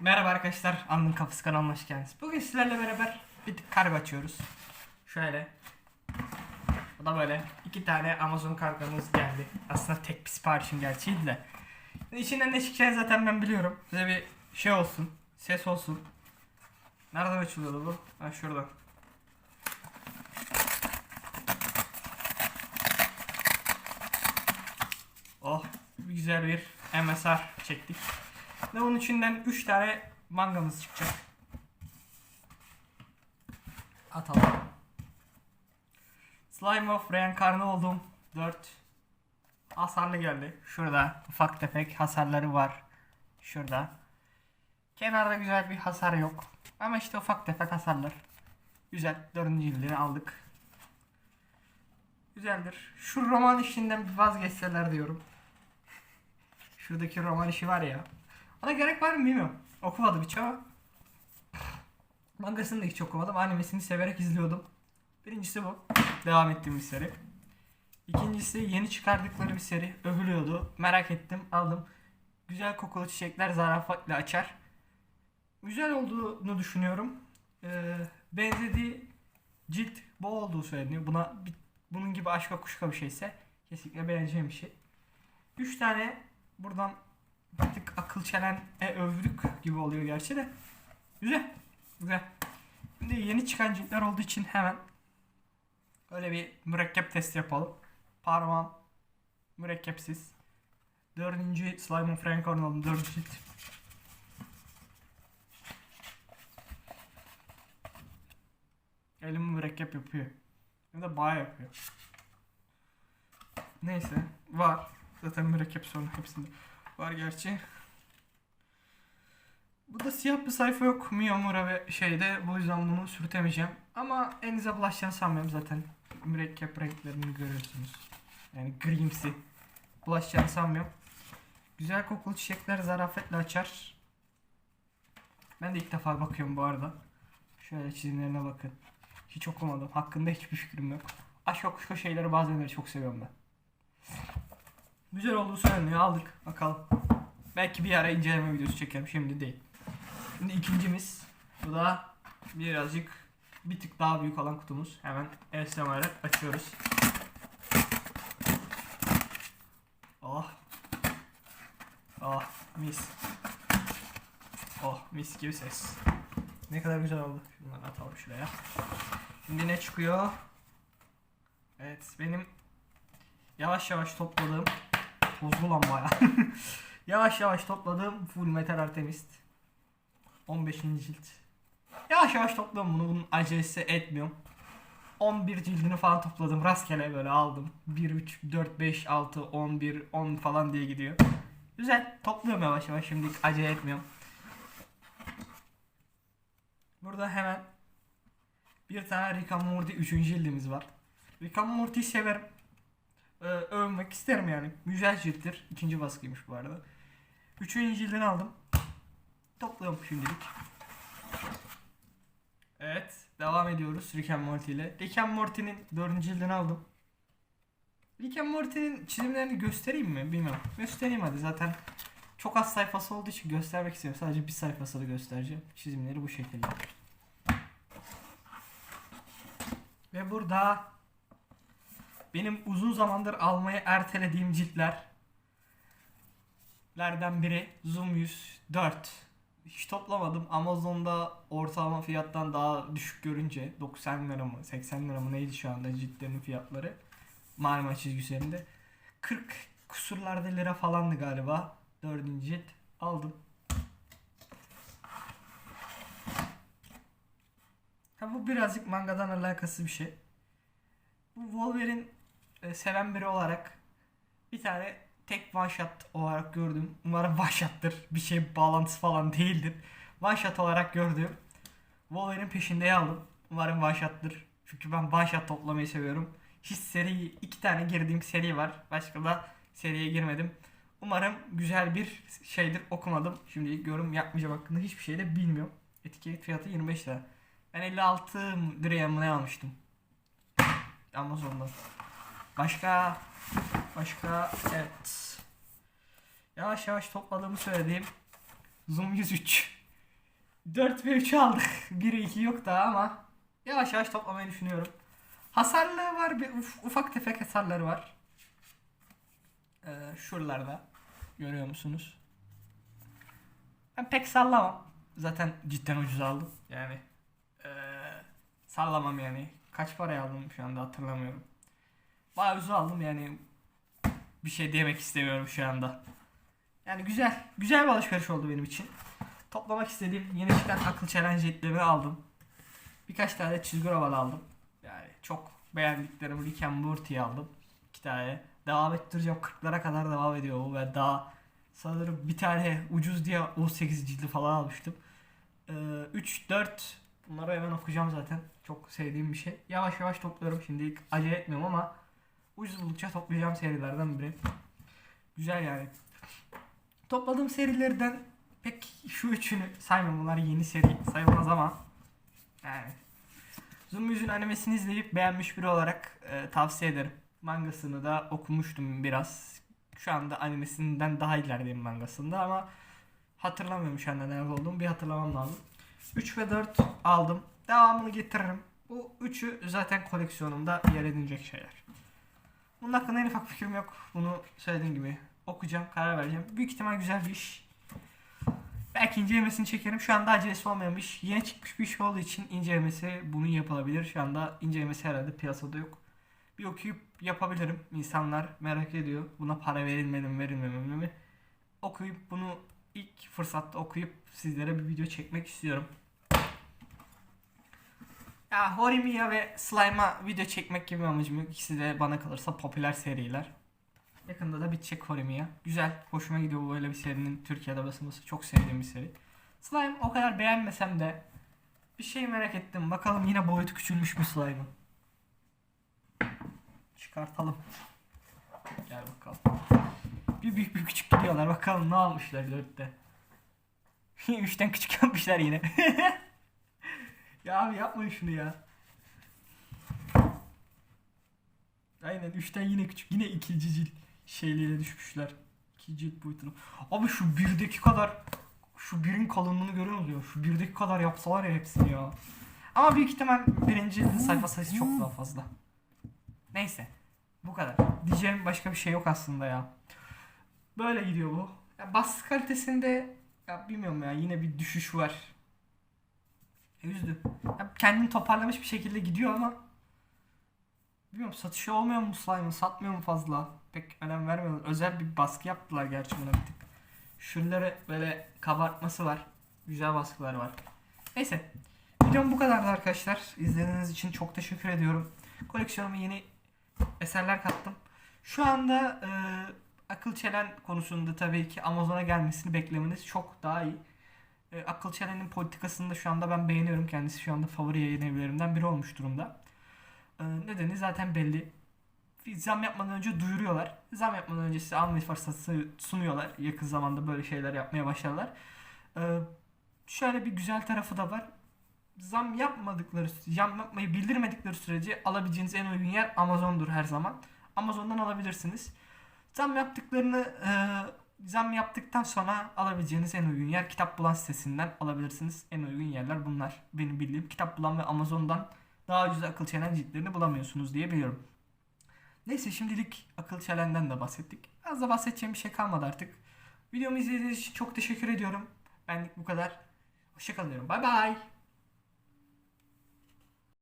Merhaba arkadaşlar, Anın Kafası kanalına hoş geldiniz. Bugün sizlerle beraber bir kargo açıyoruz. Şöyle. Bu da böyle. iki tane Amazon kargomuz geldi. Aslında tek bir siparişim gerçiydi de. İçinden ne çıkacağını zaten ben biliyorum. Size bir şey olsun, ses olsun. Nereden açılıyordu bu? Ha şuradan. Oh, güzel bir MSR çektik. Ve onun içinden 3 tane mangamız çıkacak. Atalım. Slime of reenkarne oldum. 4 hasarlı geldi. Şurada ufak tefek hasarları var. Şurada. Kenarda güzel bir hasar yok. Ama işte ufak tefek hasarlar. Güzel. Dördüncü yıldığını aldık. Güzeldir. Şu roman işinden bir vazgeçseler diyorum. Şuradaki roman işi var ya. Ona gerek var mı bilmiyorum. Okumadım hiç ama. Mangasını da hiç okumadım. Animesini severek izliyordum. Birincisi bu. Devam ettiğim bir seri. İkincisi yeni çıkardıkları bir seri. Övülüyordu. Merak ettim. Aldım. Güzel kokulu çiçekler zarafatla açar. Güzel olduğunu düşünüyorum. Ee, benzediği cilt bu olduğu söyleniyor. Buna bunun gibi aşka kuşka bir şeyse kesinlikle beğeneceğim bir şey. 3 tane buradan bir tık akıl çelen e, övdük gibi oluyor gerçi de. Güzel. Güzel. Şimdi yeni çıkan ciltler olduğu için hemen öyle bir mürekkep testi yapalım. Parmağım mürekkepsiz. Dördüncü Slime Frank Arnold'un dördüncü cilt. Elim mürekkep yapıyor. Hem de bayağı yapıyor. Neyse var. Zaten mürekkep sorunu hepsinde var gerçi. Bu da siyah bir sayfa yok Miyamura ve şeyde bu yüzden bunu sürtemeyeceğim. Ama elinize bulaşacağını sanmıyorum zaten. Mürekkep renklerini görüyorsunuz. Yani grimsi. Bulaşacağını sanmıyorum. Güzel kokulu çiçekler zarafetle açar. Ben de ilk defa bakıyorum bu arada. Şöyle çizimlerine bakın. Hiç okumadım. Hakkında hiçbir fikrim yok. Aşk kuşka şeyleri bazenleri çok seviyorum ben. Güzel olduğu söyleniyor. Aldık. Bakalım. Belki bir ara inceleme videosu çekerim. Şimdi değil. Şimdi ikincimiz. Bu da birazcık bir tık daha büyük olan kutumuz. Hemen ASMR'ı açıyoruz. Oh. Oh mis. Oh mis gibi ses. Ne kadar güzel oldu. Şunları atalım şuraya. Şimdi ne çıkıyor? Evet benim yavaş yavaş topladığım tozlu lan baya. yavaş yavaş topladığım Full Metal Alchemist 15. cilt. Yavaş yavaş topladım bunu. Bunun acelesi etmiyorum. 11 cildini falan topladım. Rastgele böyle aldım. 1, 3, 4, 5, 6, 11, 10 falan diye gidiyor. Güzel. Topluyorum yavaş yavaş. Şimdi acele etmiyorum. Burada hemen bir tane Rick and Morty 3. cildimiz var. Rick and Morty'yi severim. Ee, övmek isterim yani. Güzel cilttir. İkinci baskıymış bu arada. Üçüncü cildini aldım. Topluyorum şimdilik. Evet. Devam ediyoruz Rick and Morty ile. Rick and Morty'nin dördüncü cildini aldım. Rick and Morty'nin çizimlerini göstereyim mi? Bilmiyorum. Göstereyim hadi zaten. Çok az sayfası olduğu için göstermek istiyorum. Sadece bir sayfasını göstereceğim. Çizimleri bu şekilde. Ve burada benim uzun zamandır almayı ertelediğim ciltler lerden biri Zoom 104. Hiç toplamadım. Amazon'da ortalama fiyattan daha düşük görünce 90 lira mı 80 lira mı neydi şu anda ciltlerin fiyatları. Marmara çizgisinde. 40 kusurlarda lira falandı galiba. Dördüncü cilt aldım. Ha bu birazcık mangadan alakası bir şey. Bu Wolverine e, seven biri olarak bir tane tek shot olarak gördüm. Umarım shot'tır. Bir şey bağlantısı falan değildir. Shot olarak gördüm. Wolverine peşinde aldım. Umarım shot'tır. Çünkü ben shot toplamayı seviyorum. Hiç seri, iki tane girdiğim seri var. Başka da seriye girmedim. Umarım güzel bir şeydir okumadım. Şimdi yorum yapmayacağım hakkında hiçbir şey de bilmiyorum. Etiket fiyatı 25 lira. Ben 56 liraya mı ne almıştım? Amazon'dan. Başka başka evet. Yavaş yavaş topladığımı söylediğim Zoom 103. 4 ve 3 aldık. 1 2 yok daha ama yavaş yavaş toplamayı düşünüyorum. Hasarlı var bir uf- ufak tefek hasarları var. Ee, şuralarda görüyor musunuz? Ben pek sallamam. Zaten cidden ucuz aldım. Yani ee, sallamam yani. Kaç paraya aldım şu anda hatırlamıyorum. Bayağı ucuz aldım yani. Bir şey demek istemiyorum şu anda. Yani güzel. Güzel bir alışveriş oldu benim için. Toplamak istediğim yeni çıkan akıl challenge jetleri aldım. Birkaç tane çizgi roman aldım. Yani çok beğendiklerim Rick and Morty'yi aldım. İki tane. Devam ettireceğim. 40'lara kadar devam ediyor bu ve daha sanırım bir tane ucuz diye 18 cildi falan almıştım. Ee, 3, 4 bunları hemen okuyacağım zaten. Çok sevdiğim bir şey. Yavaş yavaş topluyorum. Şimdilik acele etmiyorum ama ucuz buldukça toplayacağım serilerden biri. Güzel yani. Topladığım serilerden pek şu üçünü saymam. Bunlar yeni seri sayılmaz ama yani Zumbyu'nun animesini izleyip beğenmiş biri olarak e, tavsiye ederim. Mangasını da okumuştum biraz. Şu anda animesinden daha ilerideyim mangasında ama hatırlamıyorum şu anda nerede olduğumu. Bir hatırlamam lazım. 3 ve 4 aldım. Devamını getiririm. Bu üçü zaten koleksiyonumda yer edinecek şeyler. Bunun hakkında en ufak fikrim yok. Bunu söylediğim gibi okuyacağım, karar vereceğim. Büyük ihtimal güzel bir iş. Belki incelemesini çekerim. Şu anda acelesi olmayan bir iş. Yeni çıkmış bir iş olduğu için incelemesi bunun yapılabilir. Şu anda incelemesi herhalde piyasada yok. Bir okuyup yapabilirim. İnsanlar merak ediyor. Buna para verilmeli mi verilmemeli mi? Okuyup bunu ilk fırsatta okuyup sizlere bir video çekmek istiyorum. Ya Horimiya ve Slime'a video çekmek gibi amacım yok. İkisi de bana kalırsa popüler seriler. Yakında da bitecek Horimiya. Güzel. Hoşuma gidiyor bu böyle bir serinin Türkiye'de basılması. Çok sevdiğim bir seri. Slime o kadar beğenmesem de bir şey merak ettim. Bakalım yine boyutu küçülmüş mü Slime'ın. Çıkartalım. Gel bakalım. Bir büyük bir küçük gidiyorlar. Bakalım ne almışlar dörtte. Üçten küçük yapmışlar yine. ya abi yapmayın şunu ya. Aynen üçten yine küçük. Yine ikinci cilt şeyliğine düşmüşler. İkinci cilt boyutunu. Abi şu birdeki kadar şu birin kalınlığını görüyor musun? Şu birdeki kadar yapsalar ya hepsini ya. Ama büyük ihtimal birinci sayfa sayısı çok daha fazla. Neyse. Bu kadar. Diyeceğim başka bir şey yok aslında ya. Böyle gidiyor bu. Ya baskı kalitesinde ya bilmiyorum ya yine bir düşüş var. Üzdü. Ya kendini toparlamış bir şekilde gidiyor ama bilmiyorum satışı olmuyor mu slime'ın? Satmıyor mu fazla? Pek önem vermiyorlar. Özel bir baskı yaptılar gerçi buna bir tık. Şuraları böyle kabartması var. Güzel baskılar var. Neyse. Videom bu kadardı arkadaşlar. İzlediğiniz için çok teşekkür ediyorum. Koleksiyonuma yeni eserler kattım. Şu anda e, akıl çelen konusunda tabii ki Amazon'a gelmesini beklemeniz çok daha iyi. E, akıl çelenin politikasını da şu anda ben beğeniyorum. Kendisi şu anda favori yayın evlerimden biri olmuş durumda. E, nedeni zaten belli. Zam yapmadan önce duyuruyorlar. Zam yapmadan önce size alma fırsatı sunuyorlar. Yakın zamanda böyle şeyler yapmaya başlarlar. E, şöyle bir güzel tarafı da var zam yapmadıkları, zam yapmayı bildirmedikleri sürece alabileceğiniz en uygun yer Amazon'dur her zaman. Amazon'dan alabilirsiniz. Zam yaptıklarını e, zam yaptıktan sonra alabileceğiniz en uygun yer Kitap Bulan sitesinden alabilirsiniz. En uygun yerler bunlar. Benim bildiğim Kitap Bulan ve Amazon'dan daha ucuz akıl çelen ciltlerini bulamıyorsunuz diye biliyorum. Neyse şimdilik akıl çelenden de bahsettik. Az da bahsedeceğim bir şey kalmadı artık. Videomu izlediğiniz için çok teşekkür ediyorum. Benlik bu kadar. Hoşçakalın diyorum. Bay bay.